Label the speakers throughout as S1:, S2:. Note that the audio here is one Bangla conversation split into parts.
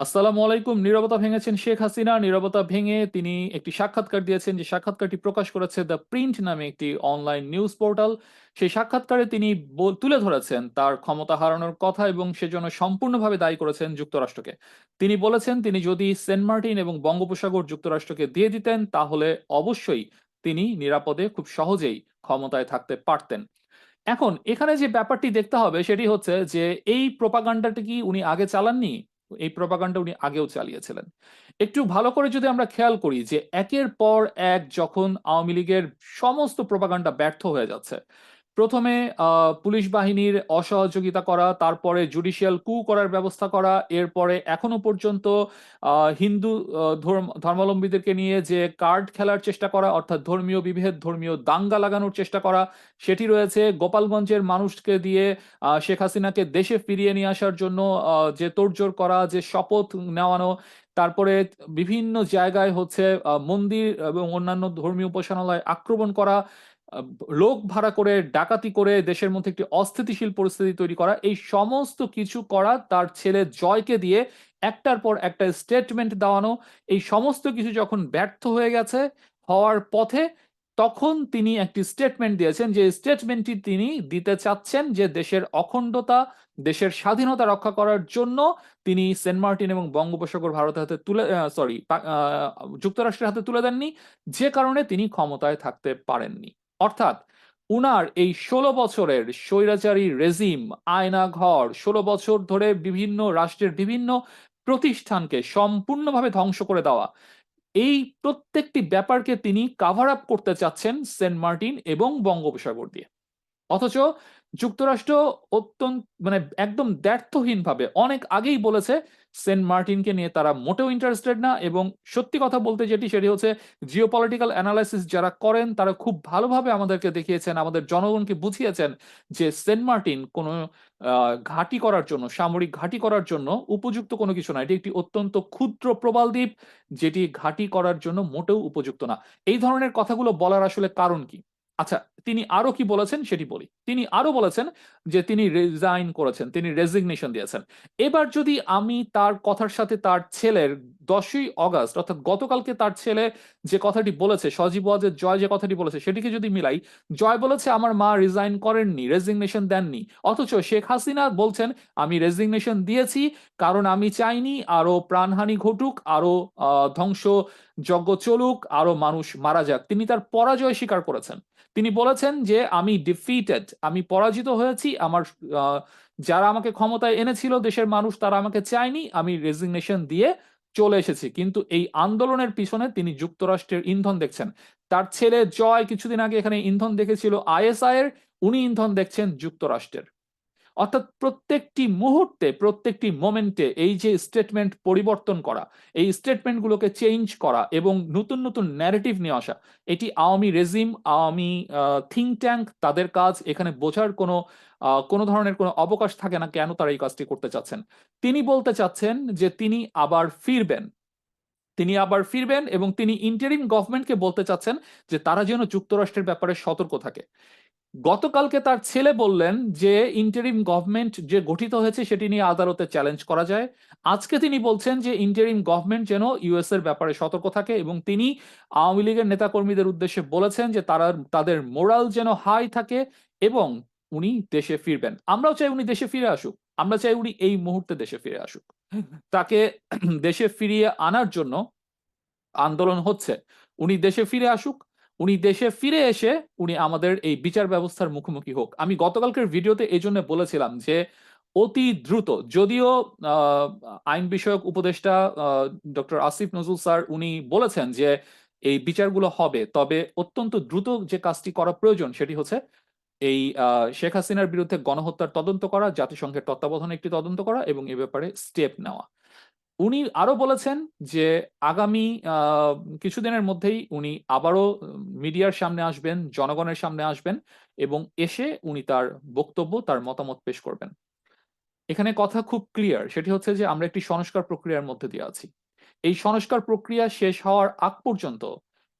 S1: আসসালামু আলাইকুম, নীরবতা ভেঙেছেন শেখ হাসিনা। নীরবতা ভেঙে তিনি একটি সাক্ষাৎকার দিয়েছেন যে সাক্ষাৎকারটি প্রকাশ করেছে দ্য প্রিন্ট নামে একটি অনলাইন নিউজ পোর্টাল। সেই সাক্ষাৎকারে তিনি তুলে ধরেছেন তার ক্ষমতা হারানোর কথা এবং সেজন্য সম্পূর্ণভাবে দায়ী করেছেন যুক্তরাষ্ট্রকে। তিনি বলেছেন, তিনি যদি সেন্ট মার্টিন এবং বঙ্গোপসাগর যুক্তরাষ্ট্রকে দিয়ে দিতেন, তাহলে অবশ্যই তিনি নিরাপদে খুব সহজেই ক্ষমতায় থাকতে পারতেন। এখন, এখানে যে ব্যাপারটি দেখতে হবে, সেটি হচ্ছে যে এই প্রোপাগান্ডাটি কি উনি আগে চালাননি? এই প্রপাগান্ডা উনি আগেও চালিয়েছিলেন। একটু ভালো করে যদি আমরা খেয়াল করি যে একের পর এক যখন আওয়ামী লীগের সমস্ত প্রপাগান্ডা ব্যর্থ হয়ে যাচ্ছে প্রথমে পুলিশ বাহিনীর অসহযোগিতা করা, তারপরে জুডিশিয়াল কু করার ব্যবস্থা করা, এরপরে এখনও পর্যন্ত হিন্দু ধর্ম- ধর্মাবলম্বীদেরকে নিয়ে যে কার্ড খেলার চেষ্টা করা, অর্থাৎ ধর্মীয় বিভেদ, ধর্মীয় দাঙ্গা লাগানোর চেষ্টা করা, সেটি রয়েছে গোপালগঞ্জের মানুষকে দিয়ে শেখ হাসিনাকে দেশে ফিরিয়ে নিয়ে আসার জন্য যে তোড়জোড় করা, যে শপথ নেওয়ানো, তারপরে বিভিন্ন জায়গায় হচ্ছে মন্দির এবং অন্যান্য ধর্মীয় উপাসনালয় আক্রমণ করা লোক ভাড়া করে, ডাকাতি করে দেশের মধ্যে একটি অস্থিতিশীল পরিস্থিতি তৈরি করা, এই সমস্ত কিছু করা তার ছেলে জয়কে দিয়ে একটার পর একটা স্টেটমেন্ট দেওয়ানো, এই সমস্ত কিছু যখন ব্যর্থ হয়ে গেছে, হওয়ার পথে তখন তিনি একটি স্টেটমেন্ট দিয়েছেন, যে স্টেটমেন্টটি তিনি দিতে চাচ্ছেন যে দেশের অখণ্ডতা, দেশের স্বাধীনতা রক্ষা করার জন্য তিনি সেন্ট মার্টিন এবং বঙ্গোপসাগর ভারতের হাতে তুলে সরি যুক্তরাষ্ট্রের হাতে তুলে দেননি, যে কারণে তিনি ক্ষমতায় থাকতে পারেননি। অর্থাৎ উনার এই ষোলো বছরের স্বৈরাচারী রেজিম আয়না ঘর ষোলো বছর ধরে বিভিন্ন রাষ্ট্রের বিভিন্ন প্রতিষ্ঠানকে সম্পূর্ণভাবে ধ্বংস করে দেওয়া। এই প্রত্যেকটি ব্যাপারকে তিনি কাভার আপ করতে চাচ্ছেন সেন্ট মার্টিন এবং বঙ্গোপসাগর দিয়ে। অথচ যুক্তরাষ্ট্র অত্যন্ত মানে একদম দ্ব্যর্থহীন ভাবে অনেক আগেই বলেছে সেন্ট মার্টিনকে নিয়ে তারা মোটেও ইন্টারেস্টেড না এবং সত্যি কথা বলতে যেটি সেটি হচ্ছে জিও পলিটিক্যাল অ্যানালাইসিস যারা করেন তারা খুব ভালোভাবে আমাদেরকে দেখিয়েছেন, আমাদের জনগণকে বুঝিয়েছেন যে সেন্ট মার্টিন কোনো ঘাঁটি করার জন্য, সামরিক ঘাঁটি করার জন্য উপযুক্ত কোনো কিছু না। এটি একটি অত্যন্ত ক্ষুদ্র প্রবাল দ্বীপ যেটি ঘাঁটি করার জন্য মোটেও উপযুক্ত না। এই ধরনের কথাগুলো বলার আসলে কারণ কি? আচ্ছা তিনি আরও কি বলেছেন সেটি বলি। তিনি আরও বলেছেন যে তিনি রিজাইন করেছেন, তিনি রেজিগনেশন দিয়েছেন। এবার যদি আমি তার কথার সাথে তার ছেলের দশই অগাস্ট, অর্থাৎ গতকালকে তার ছেলে যে কথাটি বলেছে, সজীব ওয়াজের জয় যে কথাটি বলেছে, সেটিকে যদি মিলাই, জয় বলেছে আমার মা রিজাইন করেননি রেজিগনেশন দেননি, অথচ শেখ হাসিনা বলছেন, আমি রেজিগনেশন দিয়েছি, কারণ আমি চাইনি আরও প্রাণহানি ঘটুক, আরও ধ্বংস যজ্ঞ চলুক, আরও মানুষ মারা যাক। তিনি তার পরাজয় স্বীকার করেছেন। তিনি বলেছেন যে, আমি ডিফিটেড আমি পরাজিত হয়েছি, আমার যারা আমাকে ক্ষমতায় এনেছিল দেশের মানুষ, তারা আমাকে চায়নি, আমি রেজিগনেশন দিয়ে চলে এসেছি। কিন্তু এই আন্দোলনের পিছনে তিনি যুক্তরাষ্ট্রের ইন্ধন দেখছেন। তার ছেলে জয় কিছুদিন আগে এখানে ইন্ধন দেখেছিল আইএসআই এর উনি ইন্ধন দেখছেন যুক্তরাষ্ট্রের। অর্থাৎ প্রত্যেকটি মুহূর্তে, প্রত্যেকটি মোমেন্টে এই যে স্টেটমেন্ট পরিবর্তন করা, এই স্টেটমেন্টগুলোকে চেঞ্জ করা এবং নতুন নতুন ন্যারেটিভ নিয়ে আসা, এটি Awami regime Awami think tank তাদের কাজ, এখানে বোঝার কোনো কোনো ধরনের কোনো অবকাশ থাকে না কেন তারা এই কাজটি করতে চাচ্ছেন। তিনি বলতে চাচ্ছেন যে তিনি আবার ফিরবেন। তিনি আবার ফিরবেন এবং তিনি ইন্টারিম গভর্নমেন্টকে বলতে চাচ্ছেন যে তারা যেন যুক্তরাষ্ট্রের ব্যাপারে সতর্ক থাকে। গতকালকে তার ছেলে বললেন যে ইন্টারিম গভর্নমেন্ট যে গঠিত হয়েছে সেটি নিয়ে আদালতে চ্যালেঞ্জ করা যায়। আজকে তিনি বলছেন যে ইন্টারিম গভর্নমেন্ট যেন ইউএস এর ব্যাপারে সতর্ক থাকে এবং তিনি আওয়ামী লীগের নেতাকর্মীদের উদ্দেশ্যে বলেছেন যে তারা তাদের মোরাল যেন হাই থাকে এবং উনি দেশে ফিরবেন। আমরাও চাই উনি দেশে ফিরে আসুক। আমরা চাই উনি এই মুহূর্তে দেশে ফিরে আসুক। তাকে দেশে ফিরিয়ে আনার জন্য আন্দোলন হচ্ছে। উনি দেশে ফিরে আসুক উনি দেশে ফিরে এসে উনি আমাদের এই বিচার ব্যবস্থার মুখোমুখি হোক। আমি গতকালকের ভিডিওতে এই জন্য বলেছিলাম যে, অতি দ্রুত যদিও আইন বিষয়ক উপদেষ্টা ডক্টর আসিফ নজরুল স্যার উনি বলেছেন যে, এই বিচারগুলো হবে, তবে অত্যন্ত দ্রুত যে কাজটি করা প্রয়োজন সেটি হচ্ছে এই শেখ হাসিনার বিরুদ্ধে গণহত্যার তদন্ত করা, জাতিসংঘের তত্ত্বাবধানে একটি তদন্ত করা এবং এ ব্যাপারে স্টেপ নেওয়া। উনি আরও বলেছেন যে আগামী কিছুদিনের মধ্যেই উনি আবারও মিডিয়ার সামনে আসবেন, জনগণের সামনে আসবেন এবং এসে উনি তার বক্তব্য, তার মতামত পেশ করবেন। এখানে কথা খুব ক্লিয়ার, সেটি হচ্ছে যে আমরা একটি সংস্কার প্রক্রিয়ার মধ্যে দিয়ে আছি। এই সংস্কার প্রক্রিয়া শেষ হওয়ার আগ পর্যন্ত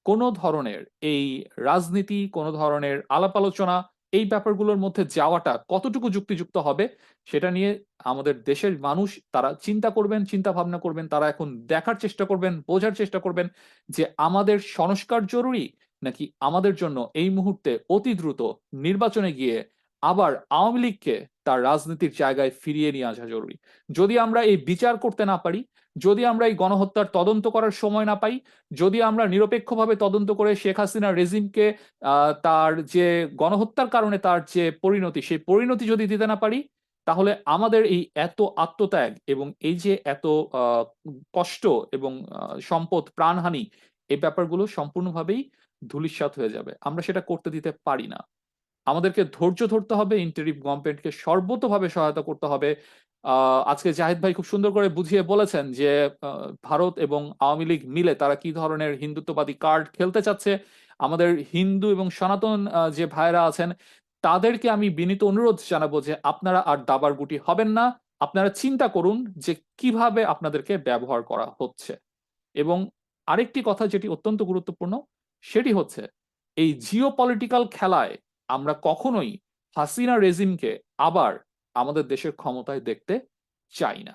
S1: কোনো ধরনের এই রাজনীতি, কোনো ধরনের আলাপ আলোচনা এই ব্যাপারগুলোর মধ্যে যাওয়াটা কতটুকু যুক্তিযুক্ত হবে, সেটা নিয়ে আমাদের দেশের মানুষ তারা চিন্তা করবেন, চিন্তা ভাবনা করবেন, তারা এখন দেখার চেষ্টা করবেন, বোঝার চেষ্টা করবেন যে আমাদের সংস্কার জরুরি নাকি আমাদের জন্য এই মুহূর্তে অতি দ্রুত নির্বাচনে গিয়ে আবার আওয়ামী লীগকে তার রাজনীতির জায়গায় ফিরিয়ে নিয়ে আসা জরুরি। যদি আমরা এই বিচার করতে না পারি, যদি আমরা এই গণহত্যার তদন্ত করার সময় না পাই, যদি আমরা নিরপেক্ষভাবে তদন্ত করে শেখ হাসিনা রেজিমকে তার যে গণহত্যার কারণে তার যে পরিণতি, সেই পরিণতি যদি দিতে না পারি, তাহলে আমাদের এই এত আত্মত্যাগ এবং এই যে এত কষ্ট এবং সম্পদ, প্রাণহানি এই ব্যাপারগুলো সম্পূর্ণভাবেই ধূলিসাৎ হয়ে যাবে। আমরা সেটা করতে দিতে পারি না। আমাদেরকে ধৈর্য ধরতে হবে ইন্টারিম গভর্নমেন্টকে সর্বতভাবে সহায়তা করতে হবে। আজকে জাহিদ ভাই খুব সুন্দর করে বুঝিয়ে বলেছেন যে ভারত এবং আওয়ামী লীগ মিলে তারা কি ধরনের হিন্দুত্ববাদী কার্ড খেলতে চাচ্ছে। আমাদের হিন্দু এবং সনাতন যে ভাইরা আছেন, তাদেরকে আমি বিনীত অনুরোধ জানাব যে আপনারা আর দাবার গুটি হবেন না। আপনারা চিন্তা করুন যে কীভাবে আপনাদেরকে ব্যবহার করা হচ্ছে। এবং আরেকটি কথা যেটি অত্যন্ত গুরুত্বপূর্ণ, সেটি হচ্ছে এই জিও পলিটিক্যাল খেলায় আমরা কখনোই হাসিনা রেজিমকে আবার আমাদের দেশের ক্ষমতায় দেখতে চাই না।